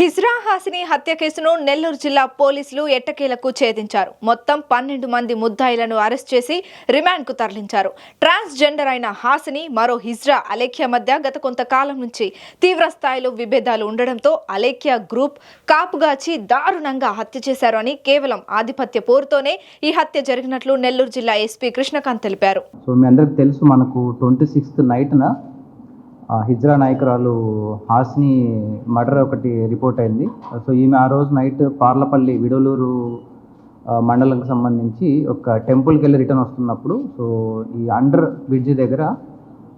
హిజ్రా హాసిని హత్య కేసును నెల్లూరు జిల్లా పోలీసులు ఎట్టకేలకు ఛేదించారు. మొత్తం పన్నెండు మంది ముద్దాయిలను అరెస్ట్ చేసి రిమాండ్కు తరలించారు. ట్రాన్స్జెండర్ అయిన హాసిని మరో హిజ్రా అలేఖ్య మధ్య గత కొంతకాలం నుంచి తీవ్ర స్థాయిలో విభేదాలు ఉండడంతో అలేఖ్య గ్రూప్ కాపుగాచి దారుణంగా హత్య చేశారు అని కేవలం ఆధిపత్య పోరుతోనే ఈ హత్య జరిగినట్లు నెల్లూరు జిల్లా ఎస్పీ కృష్ణకాంత్ తెలిపారు. సో మీ అందరికి తెలుసు మనకు ట్వంటీ సిక్స్త్ నైట్న హిజ్రా నాయకురాలు హాస్ని మర్డర్ ఒకటి రిపోర్ట్ అయింది. సో ఈమె ఆ రోజు నైట్ పార్లపల్లి విడలూరు మండలంకి సంబంధించి ఒక టెంపుల్కి వెళ్ళి రిటర్న్ వస్తున్నప్పుడు సో ఈ అండర్ బ్రిడ్జ్ దగ్గర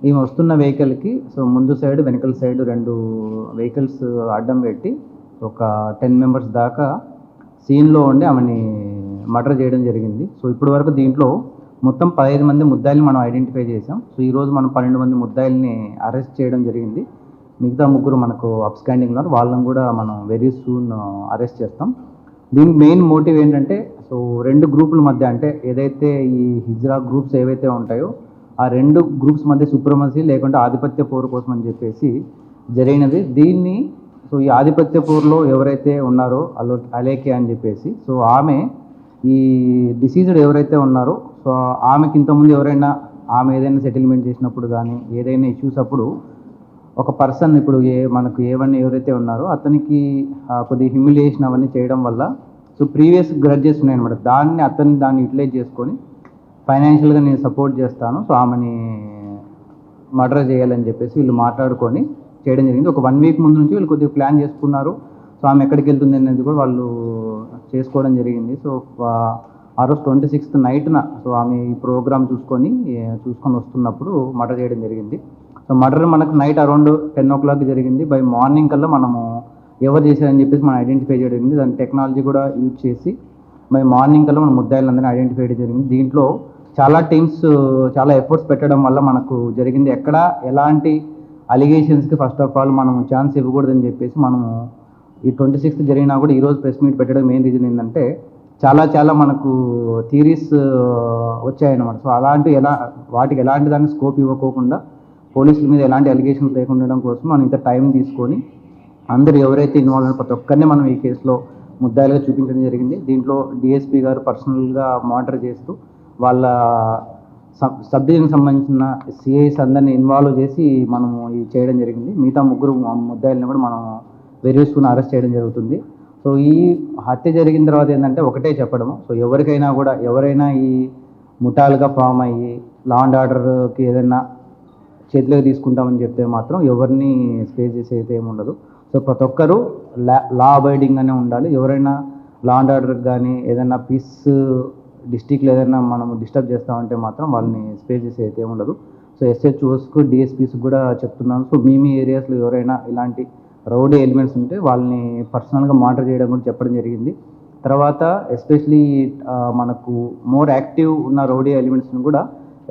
ఈమె వస్తున్న వెహికల్కి సో ముందు సైడ్ వెనకల సైడ్ రెండు వెహికల్స్ అడ్డం పెట్టి ఒక టెన్ మెంబర్స్ దాకా సీన్లో ఉండి ఆమెని మర్డర్ చేయడం జరిగింది. సో ఇప్పటి వరకు దీంట్లో మొత్తం పదహైదు మంది ముద్దాయిల్ని మనం ఐడెంటిఫై చేసాం సో ఈరోజు మనం పన్నెండు మంది ముద్దాయిల్ని అరెస్ట్ చేయడం జరిగింది. మిగతా ముగ్గురు మనకు అప్స్టాండింగ్ ఉన్నారు. వాళ్ళని కూడా మనం వెరీ సూన్ అరెస్ట్ చేస్తాం. దీనికి మెయిన్ మోటివ్ ఏంటంటే సో రెండు గ్రూపుల మధ్య అంటే ఏదైతే ఈ హిజ్రా గ్రూప్స్ ఏవైతే ఉంటాయో ఆ రెండు గ్రూప్స్ మధ్య సుప్రమసీ లేకుంటే ఆధిపత్య పోరు కోసం అని చెప్పేసి జరిగినది. దీన్ని సో ఈ ఆధిపత్య పోరులో ఎవరైతే ఉన్నారో అలో అలేకే అని చెప్పేసి సో ఆమె ఈ డిసీజ్డ్ ఎవరైతే ఉన్నారో సో ఆమెకి ఇంతకుముందు ఎవరైనా ఆమె ఏదైనా సెటిల్మెంట్ చేసినప్పుడు కానీ ఏదైనా ఇష్యూస్ అప్పుడు ఒక పర్సన్ ఇప్పుడు ఏ మనకు ఏవన్నీ ఎవరైతే ఉన్నారో అతనికి కొద్ది కొద్దిగా హ్యూమిలియేషన్ అవన్నీ చేయడం వల్ల సో ప్రీవియస్ గ్రడ్జెస్ ఉన్నాయన్నమాట. దాన్ని అతన్ని దాన్ని యూటిలైజ్ చేసుకొని ఫైనాన్షియల్గా నేను సపోర్ట్ చేస్తాను సో ఆమెని మర్డర్ చేయాలని చెప్పేసి వీళ్ళు మాట్లాడుకొని చేయడం జరిగింది. ఒక వన్ వీక్ ముందు నుంచి వీళ్ళు కొద్దిగా ప్లాన్ చేసుకున్నారు. సో ఆమె ఎక్కడికి వెళ్తుంది అనేది కూడా వాళ్ళు చేసుకోవడం జరిగింది. సో ఆ- రోజు ట్వంటీ సిక్స్త్ నైట్న సో ఆమె ఈ ప్రోగ్రామ్ చూసుకొని చూసుకొని వస్తున్నప్పుడు మర్డర్ చేయడం జరిగింది. సో మర్డర్ మనకు night around ten o'clock జరిగింది. బై మార్నింగ్ కల్లా మనము ఎవరు చేశారని చెప్పేసి మనం ఐడెంటిఫై చేయడం జరిగింది. దాని టెక్నాలజీ కూడా యూజ్ చేసి బై మార్నింగ్ కల్లా మనం ముద్దాయిలందరినీ ఐడెంటిఫై చేయడం జరిగింది. దీంట్లో చాలా టీమ్స్ చాలా ఎఫర్ట్స్ పెట్టడం వల్ల మనకు జరిగింది. ఎక్కడ ఎలాంటి అలిగేషన్స్కి ఫస్ట్ ఆఫ్ ఆల్ మనం ఛాన్స్ ఇవ్వకూడదని చెప్పేసి మనము ఈ ట్వంటీ సిక్స్త్ జరిగినా కూడా ఈరోజు ప్రెస్ మీట్ పెట్టడం మెయిన్ రీజన్ ఏంటంటే చాలా చాలా మనకు థీరీస్ వచ్చాయన్నమాట. సో అలాంటి ఎలా వాటికి ఎలాంటి దానికి స్కోప్ ఇవ్వకోకుండా పోలీసుల మీద ఎలాంటి అలిగేషన్స్ లేకుండా ఉండడం కోసం మనం ఇంత టైం తీసుకొని అందరు ఎవరైతే ఇన్వాల్వ్ అయిన ప్రతి ఒక్కరిని మనం ఈ కేసులో ముద్దాయిలుగా చూపించడం జరిగింది. దీంట్లో డిఎస్పీ గారు పర్సనల్గా మానిటర్ చేస్తూ వాళ్ళ సబ్ సబ్జెక్ట్కి డివిజన్కి సంబంధించిన సిఐస్ అందరిని ఇన్వాల్వ్ చేసి మనము ఇది చేయడం జరిగింది. మిగతా ముగ్గురు ముద్దాయిల్ని కూడా మనం వెరియూస్కుని అరెస్ట్ చేయడం జరుగుతుంది. సో ఈ హత్య జరిగిన తర్వాత ఏంటంటే ఒకటే చెప్పడము సో ఎవరికైనా కూడా ఎవరైనా ఈ ముఠాలుగా ఫామ్ అయ్యి లా అండ్ ఆర్డర్కి ఏదైనా చేతిలోకి తీసుకుంటామని చెప్తే మాత్రం ఎవరిని స్పేస్ చేసి అయితే ఏమి ఉండదు. సో ప్రతి ఒక్కరూ లా లా అబైడింగ్గానే ఉండాలి. ఎవరైనా లా అండ్ ఆర్డర్ కానీ ఏదైనా పీస్ డిస్టిక్లో ఏదైనా మనం డిస్టర్బ్ చేస్తామంటే మాత్రం వాళ్ళని స్పేస్ చేసి అయితే ఉండదు. సో ఎస్హెచ్ఓస్కు డిఎస్పీస్కి కూడా చెప్తున్నాను. సో మీ మీ ఏరియాస్లో ఎవరైనా ఇలాంటి రౌడీ ఎలిమెంట్స్ ఉంటే వాళ్ళని పర్సనల్గా మానిటర్ చేయడం కూడా చెప్పడం జరిగింది. తర్వాత ఎస్పెషలీ మనకు మోర్ యాక్టివ్ ఉన్న రౌడీ ఎలిమెంట్స్ని కూడా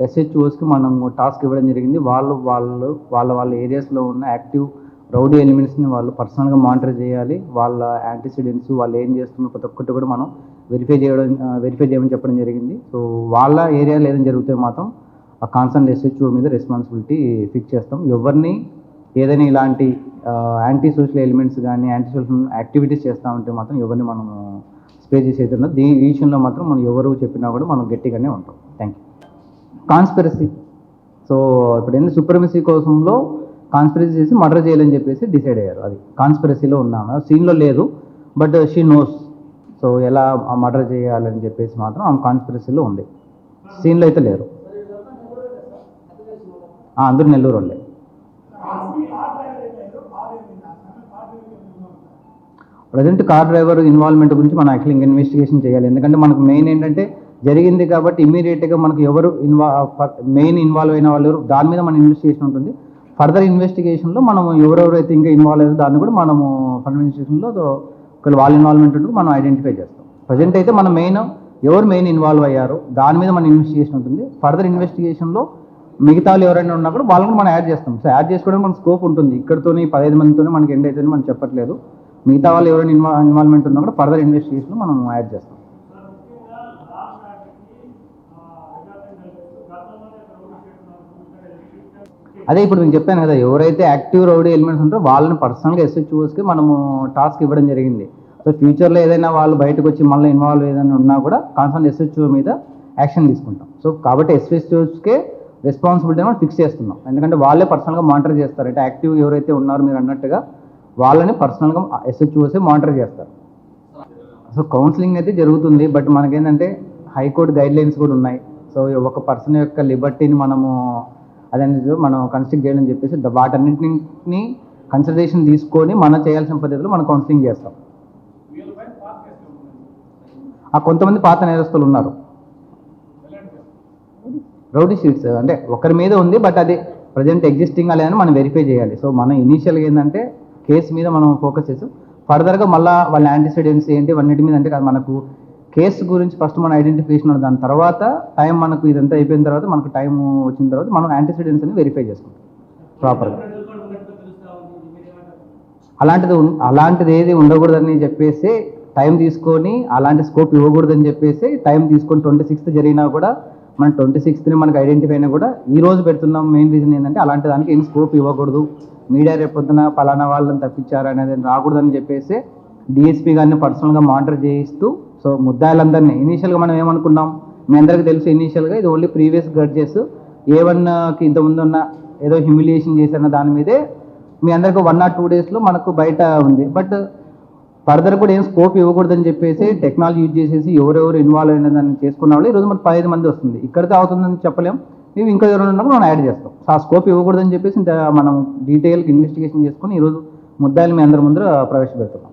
ఎస్హెచ్ఓస్కి మనం టాస్క్ ఇవ్వడం జరిగింది. వాళ్ళు వాళ్ళు వాళ్ళ వాళ్ళ ఏరియాస్లో ఉన్న యాక్టివ్ రౌడీ ఎలిమెంట్స్ని వాళ్ళు పర్సనల్గా మానిటర్ చేయాలి. వాళ్ళ యాంటీసిడెంట్స్ వాళ్ళు ఏం చేస్తున్నారు ప్రతి ఒక్కటి కూడా మనం వెరిఫై చేయడం వెరిఫై చేయమని చెప్పడం జరిగింది. సో వాళ్ళ ఏరియాలో ఏదైనా జరిగితే మాత్రం ఆ కాన్సర్న్ ఎస్హెచ్ఓ మీద రెస్పాన్సిబిలిటీ ఫిక్స్ చేస్తాం. ఎవరిని ఏదైనా ఇలాంటి యాంటీ సోషల్ ఎలిమెంట్స్ కానీ యాంటీ సోషల్ యాక్టివిటీస్ చేస్తూ ఉంటే మాత్రం ఎవరిని మనము స్ప్రే చేసి అయితే దీని ఈ విషయంలో మాత్రం మనం ఎవరు చెప్పినా కూడా మనం గట్టిగానే ఉంటాం. థ్యాంక్ యూ కాన్స్పిరసీ సో ఇప్పుడు ఏంటి సుప్రమసీ కోసంలో కాన్స్పిరసీ చేసి మర్డర్ చేయాలని చెప్పేసి డిసైడ్ అయ్యారు. అది కాన్స్పిరసీలో ఉన్నాము? సీన్లో లేదు బట్ షీ నోస్ సో ఎలా మర్డర్ చేయాలని చెప్పేసి మాత్రం ఆమె కాన్స్పిరసీలో ఉంది. సీన్లో అయితే లేరు. అందరూ నెల్లూరు వాళ్ళే. ప్రజెంట్ కార్ డ్రైవర్ ఇన్వాల్వ్మెంట్ గురించి మనం యాక్చువల్లీ ఇంకా ఇన్వెస్టిగేషన్ చేయాలి. ఎందుకంటే మనకు మెయిన్ ఏంటంటే జరిగింది కాబట్టి ఇమీడియట్గా మనకు ఎవరు ఇన్వా మెయిన్ ఇన్వాల్వ్ అయిన వాళ్ళు దాని మీద మన ఇన్వెస్టిగేషన్ ఉంటుంది. ఫర్దర్ ఇన్వెస్టిగేషన్లో మనం ఎవరెవరైతే ఇంకా ఇన్వాల్వ్ అయ్యారో దాన్ని కూడా మనము ఫర్దర్ ఇన్వెస్టిగేషన్లో ఒకవేళ వాళ్ళ ఇన్వాల్వ్మెంట్ ఉంటుంది మనం ఐడెంటిఫై చేస్తాం. ప్రజెంట్ అయితే మన మెయిన్ ఎవరు మెయిన్ ఇన్వాల్వ్ అయ్యారో దాని మీద మన ఇన్వెస్టిగేషన్ ఉంటుంది. ఫర్దర్ ఇన్వెస్టిగేషన్లో మిగతా వాళ్ళు ఎవరైనా ఉన్నా కూడా వాళ్ళని మనం యాడ్ చేస్తాం. సో యాడ్ చేసుకోవడానికి మనకు స్కోప్ ఉంటుంది. ఇక్కడతోనే పదహైదు మందితోనే మనకి ఎండ్ అవుతుంది మనం చెప్పట్లేదు. మిగతా వాళ్ళు ఎవరైనా ఇన్వా ఇన్వాల్వ్మెంట్ ఉన్నా కూడా ఫర్దర్ ఇన్వెస్టిగేషన్ మనం యాడ్ చేస్తాం. అదే ఇప్పుడు నేను చెప్పాను కదా ఎవరైతే యాక్టివ్ రౌడీ ఎలిమెంట్స్ ఉంటారో వాళ్ళని పర్సనల్గా ఎస్హెచ్ఓస్కి మనము టాస్క్ ఇవ్వడం జరిగింది. సో ఫ్యూచర్లో ఏదైనా వాళ్ళు బయటకు వచ్చి మళ్ళీ ఇన్వాల్వ్ ఏదైనా ఉన్నా కూడా కాన్సర్న్ ఎస్హెచ్ఓ మీద యాక్షన్ తీసుకుంటాం. సో కాబట్టి ఎస్హెచ్ఓస్కే రెస్పాన్సిబిలిటీ మనం ఫిక్స్ చేస్తున్నాం. ఎందుకంటే వాళ్ళే పర్సనల్గా మానిటర్ చేస్తారు. అంటే యాక్టివ్ ఎవరైతే ఉన్నారో మీరు అన్నట్టుగా వాళ్ళని పర్సనల్గా ఎస్హెచ్ఓసే మానిటర్ చేస్తారు. సో కౌన్సిలింగ్ అయితే జరుగుతుంది. బట్ మనకేంటంటే హైకోర్టు గైడ్ లైన్స్ కూడా ఉన్నాయి. సో ఒక పర్సన్ యొక్క లిబర్టీని మనము అదనేది మనం కన్స్ట్రక్ట్ చేయాలని చెప్పేసి వాటన్నింటిని కన్సిడరేషన్ తీసుకొని మనం చేయాల్సిన పద్ధతిలో మనం కౌన్సిలింగ్ చేస్తాం. ఆ కొంతమంది పాత నేరస్తులు ఉన్నారు. రౌడీ షీట్స్ అంటే ఒకరి మీద ఉంది బట్ అది ప్రజెంట్ ఎగ్జిస్టింగ్ లేదని మనం వెరిఫై చేయాలి. సో మనం ఇనీషియల్గా ఏంటంటే కేసు మీద మనం ఫోకస్ చేసాం ఫర్దర్గా మళ్ళీ వాళ్ళ యాంటీసిడెంట్స్ ఏంటి అన్నిటి మీద అంటే మనకు కేసు గురించి ఫస్ట్ మనం ఐడెంటిఫికేషన్ ఉన్న దాని తర్వాత టైం మనకు ఇదంతా అయిపోయిన తర్వాత మనకు టైం వచ్చిన తర్వాత మనం యాంటీసిడెంట్స్ అని వెరిఫై చేసుకుంటాం ప్రాపర్గా అలాంటిది అలాంటిది ఏది ఉండకూడదని చెప్పేసి టైం తీసుకొని అలాంటి స్కోప్ ఇవ్వకూడదని చెప్పేసి టైం తీసుకొని ట్వంటీ సిక్స్త్ జరిగినా కూడా మన ట్వంటీ సిక్స్త్ని మనకు ఐడెంటిఫై అయినా కూడా ఈ రోజు పెడుతున్నాం. మెయిన్ రీజన్ ఏంటంటే అలాంటి దానికి ఏం స్కోప్ ఇవ్వకూడదు. మీడియా రేపొద్దున పలానా వాళ్ళని తప్పించారు అనేది రాకూడదని చెప్పేసి డిఎస్పీ గారిని పర్సనల్గా మానిటర్ చేయిస్తూ సో ముద్దాయిలందరినీ ఇనీషియల్గా మనం ఏమనుకున్నాం? మీ అందరికీ తెలుసు ఇనీషియల్గా ఇది ఓన్లీ ప్రీవియస్ గ్రడ్జెస్ ఏ వన్కి ఇంతకుముందు ఉన్న ఏదో హ్యూమిలియేషన్ చేసిన దాని మీదే మీ అందరికి వన్ ఆర్ టూ డేస్లో మనకు బయట ఉంది. బట్ ఫర్దర్ కూడా ఏం స్కోప్ ఇవ్వకూడదని చెప్పేసి టెక్నాలజీ యూజ్ చేసేసి ఎవరెవరు ఇన్వాల్వ్ అయిన దాన్ని చేసుకున్న వాళ్ళు ఈరోజు మనకు పదిహేను మంది వస్తుంది. ఇక్కడితో అవుతుందని చెప్పలేం. మేము ఇంకా ఎవరైనా ఉన్నప్పుడు మనం యాడ్ చేస్తాం. ఆ స్కోప్ ఇవ్వకూడదని చెప్పేసి మనం డీటెయిల్గా ఇన్వెస్టిగేషన్ చేసుకుని ఈరోజు ముద్దాయిలు మీ అందరి ముందర ప్రవేశపెడుతున్నాం.